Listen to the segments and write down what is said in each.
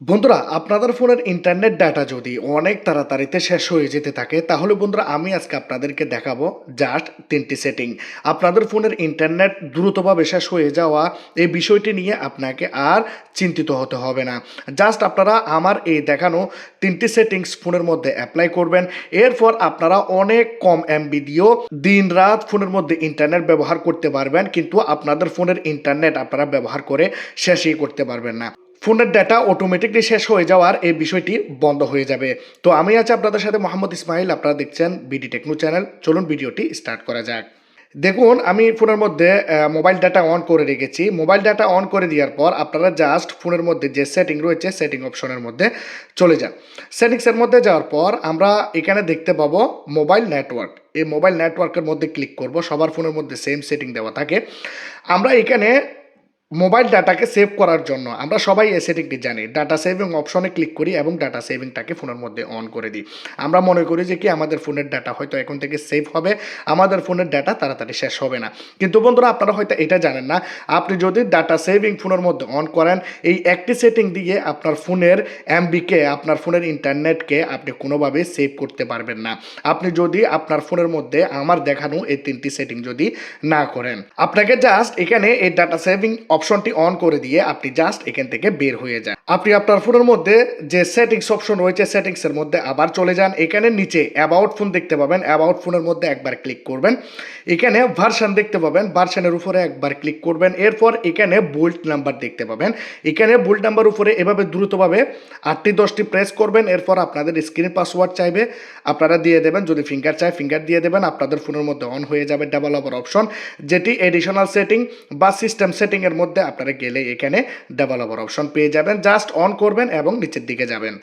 বন্ধুরা, আপনাদের ফোনের ইন্টারনেট ডাটা যদি অনেক তাড়াতাড়িতে শেষ হয়ে যেতে থাকে, তাহলে বন্ধুরা আমি আজকে আপনাদেরকে দেখাবো জাস্ট তিনটি সেটিং আপনাদের ফোনের ইন্টারনেট দ্রুতভাবে শেষ হয়ে যাওয়া এই বিষয়টি নিয়ে আপনাকে আর চিন্তিত হতে হবে না। জাস্ট আপনারা আমার এই দেখানো তিনটি সেটিংস ফোনের মধ্যে অ্যাপ্লাই করবেন। এরপর আপনারা অনেক কম এমবি দিয়েও দিন রাত ফোনের মধ্যে ইন্টারনেট ব্যবহার করতে পারবেন, কিন্তু আপনাদের ফোনের ইন্টারনেট আপনারা ব্যবহার করে শেষই করতে পারবেন না। ফোনের ডাটা অটোমেটিকলি শেষ হয়ে যাওয়ার এই বিষয়টি বন্ধ হয়ে যাবে। তো আমি আছি আপনাদের সাথে মোহাম্মদ ইসমাইল, আপনারা দেখছেন বিডি টেকনো চ্যানেল চলুন ভিডিওটি স্টার্ট করা যাক। দেখুন, আমি ফোনের মধ্যে মোবাইল ডাটা অন করে রেখেছি। মোবাইল ডাটা অন করে দেওয়ার পর আপনারা জাস্ট ফোনের মধ্যে যে সেটিং রয়েছে সেটিং অপশনের মধ্যে চলে যান। সেটিংসের মধ্যে যাওয়ার পর আমরা এখানে দেখতে পাবো মোবাইল নেটওয়ার্ক এই মোবাইল নেটওয়ার্কের মধ্যে ক্লিক করব। সবার ফোনের মধ্যে সেম সেটিং দেওয়া থাকে। আমরা এখানে মোবাইল ডাটাকে সেভ করার জন্য আমরা সবাই এই সেটিংটি জানি ডাটা সেভিং অপশনে ক্লিক করি এবং ডাটা সেভিংটাকে ফোনের মধ্যে অন করে দিই। আমরা মনে করি যে কি আমাদের ফোনের ডাটা হয়তো এখন থেকে সেভ হবে, আমাদের ফোনের ডাটা তাড়াতাড়ি শেষ হবে না। কিন্তু বন্ধুরা, আপনারা হয়তো এটা জানেন না, আপনি যদি ডাটা সেভিং ফোনের মধ্যে অন করেন, এই একটি সেটিং দিয়ে আপনার ফোনের এমবিকে আপনার ফোনের ইন্টারনেটকে আপনি কোনোভাবে সেভ করতে পারবেন না। আপনি যদি আপনার ফোনের মধ্যে আমার দেখানো এই তিনটি সেটিং যদি না করেন। আপনাকে জাস্ট এখানে এই ডাটা সেভিং অপশনটি অন করে দিয়ে আপনি জাস্ট এখান থেকে বের হয়ে যান। আপনি আপনার ফোনের মধ্যে যে সেটিংস অপশন রয়েছে সেটিংসের মধ্যে আবার চলে যান। এখানে নিচে অ্যাবাউট ফোন দেখতে পাবেন। অ্যাবাউট ফোনের মধ্যে একবার ক্লিক করবেন। এখানে ভার্সান দেখতে পাবেন। ভার্সানের উপরে একবার ক্লিক করবেন। এরপর এখানে বোল্ট নাম্বার দেখতে পাবেন। এখানে বোল্ট নাম্বার উপরে এভাবে দ্রুতভাবে আটটি, দশটি প্রেস করবেন। এরপর আপনাদের স্ক্রিন পাসওয়ার্ড চাইবে। আপনারা দিয়ে দেবেন। যদি ফিঙ্গার চায় ফিঙ্গার দিয়ে দেবেন। আপনাদের ফোনের মধ্যে অন হয়ে যাবে ডেভেলপার অপশন যেটি এডিশনাল সেটিং বা সিস্টেম সেটিংয়ের মধ্যে আপনারা গেলে এখানে ডেভেলপার অপশন পেয়ে যাবেন। জাস্ট অন করবেন এবং নিচের দিকে যাবেন।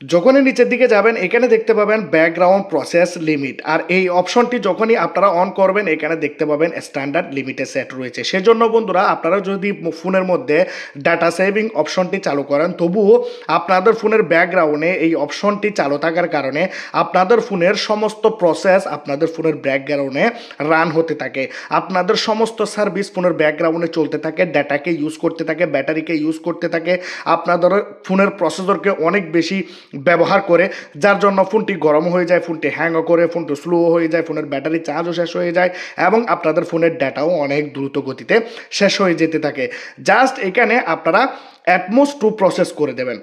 যখনই নিচের দিকে যাবেন, এখানে দেখতে পাবেন ব্যাকগ্রাউন্ড প্রসেস লিমিট আর এই অপশনটি যখনই আপনারা অন করবেন, এখানে দেখতে পাবেন স্ট্যান্ডার্ড লিমিটে সেট রয়েছে। সেজন্য বন্ধুরা, আপনারা যদি ফোনের মধ্যে ডাটা সেভিং অপশনটি চালু করেন, তবুও আপনাদের ফোনের ব্যাকগ্রাউন্ডে এই অপশনটি চালু থাকার কারণে আপনাদের ফোনের সমস্ত প্রসেস আপনাদের ফোনের ব্যাকগ্রাউন্ডে রান হতে থাকে। আপনাদের সমস্ত সার্ভিস ফোনের ব্যাকগ্রাউন্ডে চলতে থাকে ডাটাকে ইউজ করতে থাকে ব্যাটারিকে ইউজ করতে থাকে। আপনাদের ফোনের প্রসেসরকে অনেক বেশি ব্যবহার করে, যার জন্য ফোনটি গরম হয়ে যায়, ফোনটি হ্যাংও করে, ফোনটি স্লো হয়ে যায়, ফোনের ব্যাটারি চার্জও শেষ হয়ে যায় এবং আপনাদের ফোনের ডাটাও অনেক দ্রুত গতিতে শেষ হয়ে যেতে থাকে। জাস্ট এখানে আপনারা অ্যাটমোস টু প্রসেস করে দেবেন।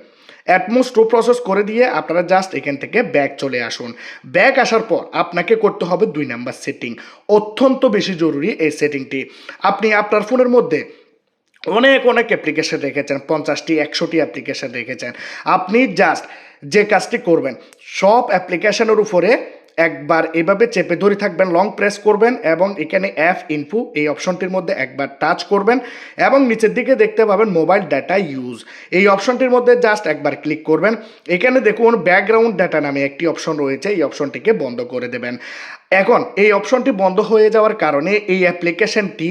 অ্যাটমোস টু প্রসেস করে দিয়ে আপনারা জাস্ট এখান থেকে ব্যাক চলে আসুন। ব্যাক আসার পর আপনাকে করতে হবে দুই নাম্বার সেটিং অত্যন্ত বেশি জরুরি এই সেটিংটি আপনি আপনার ফোনের মধ্যে অনেক অনেক অ্যাপ্লিকেশন রেখেছেন, পঞ্চাশটি, একশোটি অ্যাপ্লিকেশন রেখেছেন। আপনি জাস্ট যে কাজটি করবেন। সব অ্যাপ্লিকেশনের উপরে একবার এভাবে চেপে ধরে থাকবেন লং প্রেস করবেন এবং এখানে অ্যাপ ইনফু এই অপশনটির মধ্যে একবার টাচ করবেন এবং নিচের দিকে দেখতে পাবেন মোবাইল ডাটা ইউজ এই অপশনটির মধ্যে জাস্ট একবার ক্লিক করবেন। এখানে দেখুন ব্যাকগ্রাউন্ড ডাটা নামে একটি অপশন রয়েছে, এই অপশনটিকে বন্ধ করে দেবেন। এখন এই অপশনটি বন্ধ হয়ে যাওয়ার কারণে এই অ্যাপ্লিকেশনটি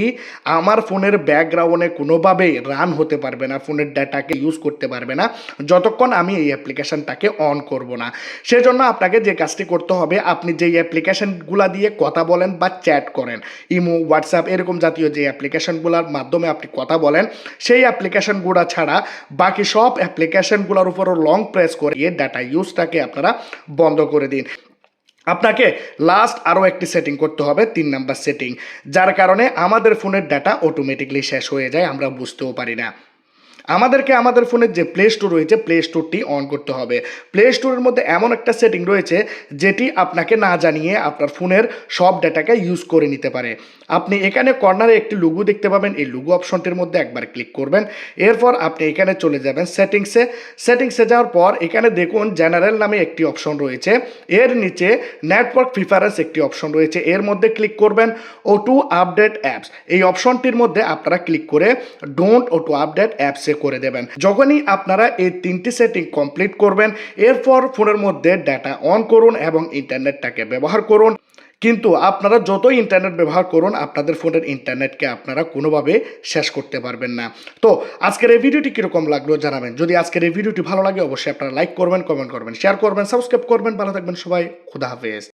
আমার ফোনের ব্যাকগ্রাউন্ডে কোনোভাবেই রান হতে পারবে না, ফোনের ডাটাকে ইউজ করতে পারবে না, যতক্ষণ আমি এই অ্যাপ্লিকেশনটাকে অন করব না। সেজন্য আপনাকে যে কাজটি করতে হবে, আপনি যেই অ্যাপ্লিকেশনগুলা দিয়ে কথা বলেন বা চ্যাট করেন, ইমো, হোয়াটসঅ্যাপ, এরকম জাতীয় যে অ্যাপ্লিকেশনগুলোর মাধ্যমে আপনি কথা বলেন, সেই অ্যাপ্লিকেশনগুলো ছাড়া বাকি সব অ্যাপ্লিকেশনগুলোর উপরও লং প্রেস করে ডাটা ইউজটাকে আপনারা বন্ধ করে দিন। আপনাকে লাস্ট আরও একটি সেটিং করতে হবে, তিন নাম্বার সেটিং যার কারণে আমাদের ফোনের ডাটা অটোমেটিকলি শেষ হয়ে যায়, আমরা বুঝতেও পারি না। আমাদেরকে আমাদের ফোনের যে প্লে স্টোর রয়েছে প্লে স্টোরটি অন করতে হবে। প্লে স্টোরের মধ্যে এমন একটা সেটিং রয়েছে, যেটি আপনাকে না জানিয়ে আপনার ফোনের সব ডাটাকে ইউজ করে নিতে পারে। আপনি এখানে কর্নারে একটি লুগু দেখতে পাবেন, এই লুগু অপশনটির মধ্যে একবার ক্লিক করবেন। এরপর আপনি এখানে চলে যাবেন সেটিংসে সেটিংসে যাওয়ার পর এখানে দেখুন জেনারেল নামে একটি অপশন রয়েছে। এর নিচে নেটওয়ার্ক প্রিফারেন্স একটি অপশন রয়েছে। এর মধ্যে ক্লিক করবেন ও টু আপডেট অ্যাপস এই অপশনটির মধ্যে আপনারা ক্লিক করে ডোন্ট ও টু আপডেট অ্যাপসে করে দেবেন। যখনই আপনারা এই তিনটি সেটিং কমপ্লিট করবেন, এরপর ফোনের মধ্যে ডাটা অন করুন এবং ইন্টারনেটটাকে ব্যবহার করুন। কিন্তু আপনারা যতই ইন্টারনেট ব্যবহার করুন, আপনাদের ফোনের ইন্টারনেটকে আপনারা কোনোভাবে শেষ করতে পারবেন না। তো আজকের এই ভিডিওটি কীরকম লাগল জানাবেন। যদি আজকের এই ভিডিওটি ভালো লাগে, অবশ্যই আপনারা লাইক করবেন কমেন্ট করবেন শেয়ার করবেন সাবস্ক্রাইব করবেন। ভালো থাকবেন সবাই। খুদা হাফেজ।